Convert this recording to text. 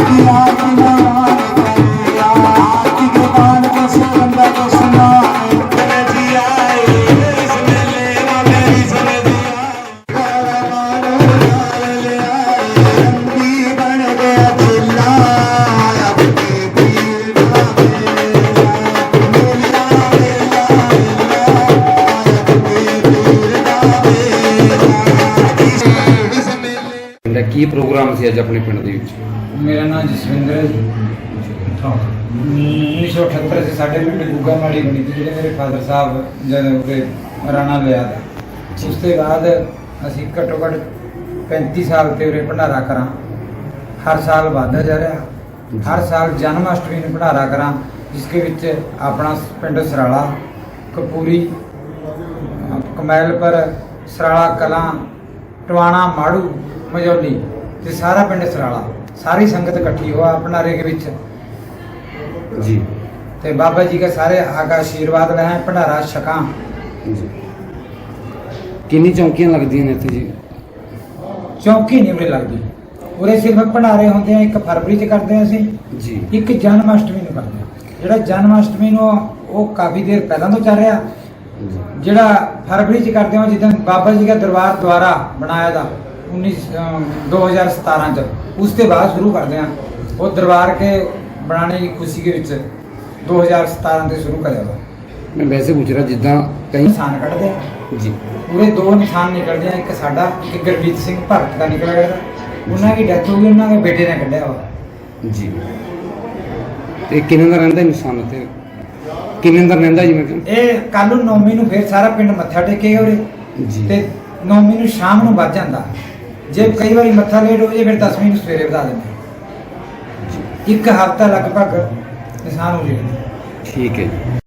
ਬਣ ਕੀ ਪ੍ਰੋਗਰਾਮ ਸੀ ਅੱਜ ਆਪਣੇ ਪਿੰਡ ਦੇ ਵਿੱਚ? ਮੇਰਾ ਨਾਮ ਜਸਵਿੰਦਰ ਹੈ ਜੀ। 1978 ਚ ਸਾਡੇ ਪਿੰਡ ਗੁੱਗਾ ਮਾੜੀ ਬਣੀ ਸੀ ਜਿਹੜੇ ਮੇਰੇ ਫਾਦਰ ਸਾਹਿਬ ਜਦ ਉਹਦੇ ਰਾਣਾ ਲਿਆ ਦਾ। ਉਸ ਤੋਂ ਬਾਅਦ ਅਸੀਂ ਘੱਟੋ ਘੱਟ 35 ਸਾਲ ਤੇ ਉਰੇ ਭੰਡਾਰਾ ਕਰਾਂ। ਹਰ ਸਾਲ ਵਧਦਾ ਜਾ ਰਿਹਾ। ਹਰ ਸਾਲ ਜਨਮ ਅਸ਼ਟਮੀ ਨੂੰ ਭੰਡਾਰਾ ਕਰਾਂ ਜਿਸ ਦੇ ਵਿੱਚ ਆਪਣਾ ਪਿੰਡ ਸਰਾਲਾ ਕਪੂਰੀ ਕਮੈਲਪੁਰ ਸਰਾਲਾ ਕਲਾਂ ਟਵਾਣਾ ਮਾੜੂ ਮਜੌਲੀ ਤੇ ਸਾਰਾ ਪਿੰਡ ਸਰਾਲਾ। ਸਾਰੀ ਸੰਗਤ ਇਕੱਠੀ ਹੋਆ ਭੰਡਾਰੇ ਦੇ ਵਿੱਚ। ਜੀ। ਤੇ ਬਾਬਾ ਜੀ ਕੇ ਸਾਰੇ ਆਗਾ ਆਸ਼ੀਰਵਾਦ ਲੈ ਭੰਡਾਰਾ ਛਕਾਂ। ਜੀ। ਕਿੰਨੀ ਚੌਂਕੀਆਂ ਲੱਗਦੀਆਂ ਨੇ ਇੱਥੇ ਜੀ? ਚੌਕੀ ਨਹੀਂ ਉਰੇ ਲੱਗਦੀ। ਉਰੇ ਸਿਰਫ ਭੰਡਾਰੇ ਹੁੰਦੇ ਆ ਇੱਕ ਫਰਵਰੀ ਚ ਕਰਦੇ ਆ ਅਸੀਂ। ਜੀ। ਇੱਕ ਜਨਮ ਅਸ਼ਟਮੀ ਨੂੰ ਕਰਦੇ ਆ। ਜਿਹੜਾ ਜਨਮ ਅਸ਼ਟਮੀ ਨੂੰ ਉਹ ਕਾਫੀ ਦੇਰ ਪਹਿਲਾਂ ਤੋਂ ਚੱਲ ਰਿਹਾ। ਜਿਹੜਾ ਫਰਵਰੀ ਚ ਕਰਦੇ ਆ ਜਿੱਦਾਂ ਬਾਬਾ ਜੀ ਦਾ ਦਰਬਾਰ ਦੁਆਰਾ ਬਣਾਇਆ ਦਾ। 19 ਅਮ 2017 ਚ। ਉਸ ਤੋਂ ਬਾਅਦ ਸ਼ੁਰੂ ਕਰਦੇ ਆ ਉਹ ਦਰਬਾਰ ਕੇ ਬਣਾਉਣੇ ਦੀ ਖੁਸ਼ੀ ਦੇ ਵਿੱਚ 2017 ਤੇ ਸ਼ੁਰੂ ਕਰਿਆ ਵਾ। ਮੈਂ ਵੈਸੇ ਪੁੱਛ ਰਿਹਾ ਜਿੱਦਾਂ ਕਈ ਨਿਸ਼ਾਨ ਕੱਢਦੇ ਆ। ਜੀ। ਪੂਰੇ ਦੋ ਨਿਸ਼ਾਨ ਨਿਕਲਦੇ ਆ। ਇੱਕ ਸਾਡਾ ਇੱਕ ਗੁਰਜੀਤ ਸਿੰਘ ਭਗਤ ਦਾ ਨਿਕਲਿਆ ਹੋਇਆ ਉਹਨਾਂ ਦੀ ਡੈਥ ਹੋ ਗਈ ਉਹਨਾਂ ਦੇ ਬੇਟੇ ਨੇ ਕੱਢਿਆ ਵਾ। ਜੀ। ਤੇ ਕਿੰਨੇ ਦਾ ਰਹਿੰਦਾ ਇਨਸਾਨ ਉੱਥੇ? ਕਿੰਨੇ ਦਾ ਰਹਿੰਦਾ ਜੀ ਮੈਂ ਇਹ ਕੱਲ ਨੂੰ ਨੌਵੀਂ ਨੂੰ ਫਿਰ ਸਾਰਾ ਪਿੰਡ ਮੱਥਾ ਟੇਕੇਗਾ ਉਰੇ। ਜੀ। ਤੇ ਨੌਵੀਂ ਨੂੰ ਸ਼ਾਮ ਨੂੰ ਵੱਜ ਜਾਂਦਾ। ਜੇ ਕਈ ਵਾਰੀ ਮੱਥਾ ਲੇਟ ਹੋ ਜੇ, ਫਿਰ ਦਸਵੀਂ ਨੂੰ ਸਵੇਰੇ ਵਧਾ ਦਿੰਦੇ ਇੱਕ ਹਫ਼ਤਾ ਲਗਭਗ ਕਿਸਾਨ ਹੋ ਜਾਏਗਾ। ਠੀਕ ਹੈ ਜੀ।